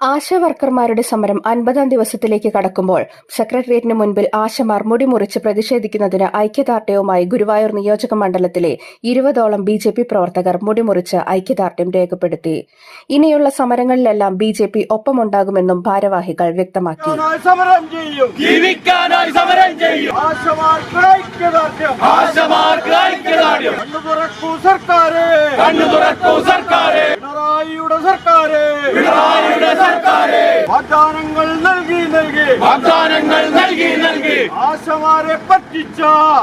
ആശാവർക്കർമാരുടെ സമരം അൻപതാം ദിവസത്തിലേക്ക് കടക്കുമ്പോൾ സെക്രട്ടേറിയറ്റിന് മുൻപിൽ ആശമാർ മുടിമുറിച്ച് പ്രതിഷേധിക്കുന്നതിന് ഐക്യദാർഢ്യവുമായി ഗുരുവായൂർ നിയോജക മണ്ഡലത്തിലെ ഇരുപതോളം ബി ജെ പി പ്രവർത്തകർ മുടിമുറിച്ച് ഐക്യദാർഢ്യം രേഖപ്പെടുത്തി. ഇനിയുള്ള സമരങ്ങളിലെല്ലാം ബി ജെ പി ഒപ്പമുണ്ടാകുമെന്നും ഭാരവാഹികൾ വ്യക്തമാക്കി. സർക്കാരെ. പിണറായിയുടെ സർക്കാരെ. പിണറായിയുടെ സർക്കാരെ. വാഗ്ദാനങ്ങൾ നൽകി നൽകി. വാഗ്ദാനങ്ങൾ നൽകി നൽകി. ആശമാരെ പറ്റിച്ച.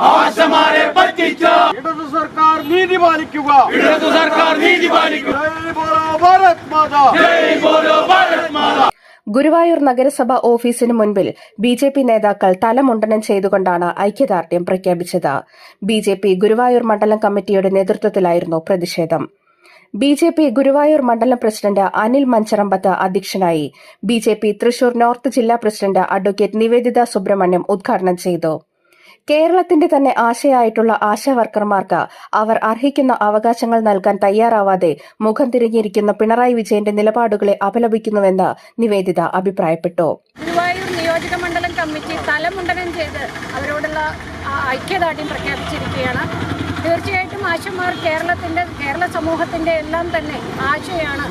ആശമാരെ പറ്റിച്ച. ഇടതു സർക്കാർ നീതി പാലിക്കുക. ഇടതു സർക്കാർ നീതി പാലിക്കുക. ജയ് ബോലോ ഭാരത് മാതാ. ജയ് ബോലോ ഭാരത് മാതാ. ഗുരുവായൂർ നഗരസഭ ഓഫീസിന് മുൻപിൽ ബി ജെ പി നേതാക്കൾ തലമുണ്ടനം ചെയ്തുകൊണ്ടാണ് ഐക്യദാർഢ്യം പ്രഖ്യാപിച്ചത്. ബി ജെ പി ഗുരുവായൂർ മണ്ഡലം കമ്മിറ്റിയുടെ നേതൃത്വത്തിലായിരുന്നു പ്രതിഷേധം. ബി ജെ പി ഗുരുവായൂർ മണ്ഡലം പ്രസിഡന്റ് അനിൽ മഞ്ചറമ്പത്ത് അധ്യക്ഷനായി. B J P Thrissur north ജില്ലാ പ്രസിഡന്റ് അഡ്വക്കേറ്റ് നിവേദിത സുബ്രഹ്മണ്യം ഉദ്ഘാടനം ചെയ്തു. കേരളത്തിന്റെ തന്നെ ആശയായിട്ടുള്ള ആശാവർക്കർമാർക്ക് അവർ അർഹിക്കുന്ന അവകാശങ്ങൾ നൽകാൻ തയ്യാറാവാതെ മുഖം തിരിഞ്ഞിരിക്കുന്ന പിണറായി വിജയന്റെ നിലപാടുകളെ അപലപിക്കുന്നുവെന്ന് നിവേദിത അഭിപ്രായപ്പെട്ടു. ഗുരുവായൂർ നിയോജക മണ്ഡലം കമ്മിറ്റി തലമുണ്ടനം ചെയ്ത് അവരോടുള്ള ഐക്യദാർഢ്യം പ്രഖ്യാപിച്ചിരിക്കുകയാണ്. തീർച്ചയായിട്ടും ആശമാർ കേരളത്തിന്റെ കേരള സമൂഹത്തിന്റെ എല്ലാം തന്നെ ആശയാണ്.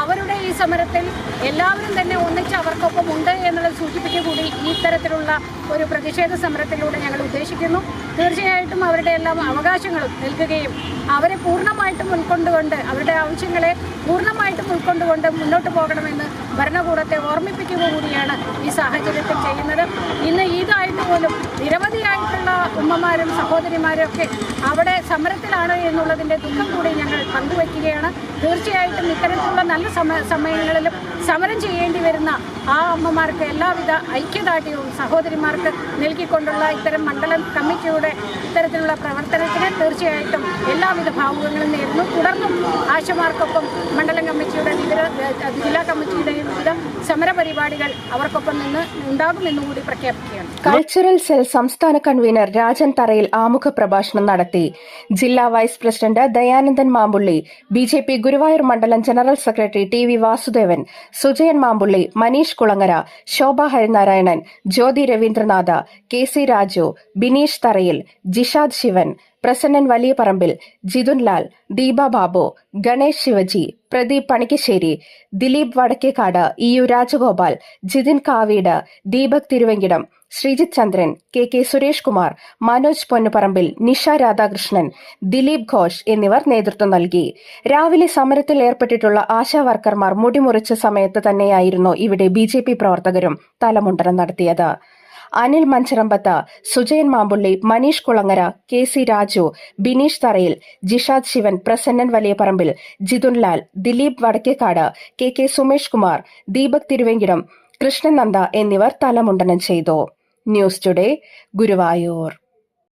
അവരുടെ ഈ സമരത്തിൽ എല്ലാവരും തന്നെ ഒന്നിച്ച് അവർക്കൊപ്പം ഉണ്ട് എന്നുള്ളത് സൂചിപ്പിക്കുക കൂടി ഈ തരത്തിലുള്ള ഒരു പ്രതിഷേധ സമരത്തിലൂടെ ഞങ്ങൾ ഉദ്ദേശിക്കുന്നു. തീർച്ചയായിട്ടും അവരുടെ എല്ലാം അവകാശങ്ങളും നൽകുകയും അവരെ പൂർണമായിട്ടും ഉൾക്കൊണ്ടുകൊണ്ട് അവരുടെ ആവശ്യങ്ങളെ പൂർണമായിട്ടും ഉൾക്കൊണ്ടുകൊണ്ട് മുന്നോട്ട് പോകണമെന്ന് ഭരണകൂടത്തെ ഓർമ്മിപ്പിക്കുക കൂടിയാണ് ഈ സാഹചര്യത്തിൽ ചെയ്യുന്നത്. ഇന്ന് ഈദായിട്ട് പോലും നിരവധിയായിട്ടുള്ള ഉമ്മമാരും സഹോദരിമാരും ഒക്കെ അവിടെ സമരത്തിലാണ് എന്നുള്ളതിന്റെ ദുഃഖം കൂടി ഞങ്ങൾ പങ്കുവയ്ക്കുകയാണ് തീർച്ചയായിട്ടും ഇത്തരത്തിലുള്ള നല്ല സമ സമയങ്ങളിലും സമരം ചെയ്യേണ്ടി വരുന്ന ആ അമ്മമാർക്ക് എല്ലാവിധ ഐക്യദാർഢ്യവും സഹോദരിമാർക്ക് നൽകിക്കൊണ്ടുള്ള ഇത്തരം മണ്ഡലം കമ്മിറ്റിയുടെ ഇത്തരത്തിലുള്ള പ്രവർത്തനത്തിന് തീർച്ചയായിട്ടും എല്ലാവിധ ഭാവുകങ്ങളും നേരുന്നു. തുടർന്നും ആശമാർക്കൊപ്പം മണ്ഡലം ജില്ലാ നിന്ന് കൾച്ചറൽ സെൽ സംസ്ഥാന കൺവീനർ രാജൻ തറയിൽ ആമുഖ പ്രഭാഷണം നടത്തി. ജില്ലാ vice president Dayanandan Mampully B J P Guruvayur മണ്ഡലം general secretary T V Vasudevan Sujayan Mampully Manish Kulangara Shobha Harinarayanan Jyothi Ravindranatha K C Raju Bineesh Tharayil Jishad Shivan Prasannan Valiya Parambil Jithun Lal Deepa Babu Ganesh Shivaji Pradeep Panikkassery Dileep Vadakkekad E U Rajagopal Jithin Kaveed Deepak Thiruvenkitam Sreejith Chandran K K Suresh Kumar Manoj Ponnuparambil Nisha Radhakrishnan Dileep Ghosh എന്നിവർ നേതൃത്വം നൽകി. രാവിലെ സമരത്തിൽ ഏർപ്പെട്ടിട്ടുള്ള ആശാ വർക്കർമാർ മുടിമുറിച്ച സമയത്ത് തന്നെയായിരുന്നു ഇവിടെ B പ്രവർത്തകരും തലമുണ്ടനം നടത്തിയത്. Anil Mancharambath Sujayan Mampully Manish Kulangara K C Raju Bineesh Tharayil Jishad Shivan Prasannan Valiyaparambil Jithunlal Jithun Lal Dileep Vadakkekad K K Sumesh Kumar Deepak Thiruvenkitam Krishnan Nanda എന്നിവർ തലമുണ്ടനം ചെയ്തു. News today Guruvayur.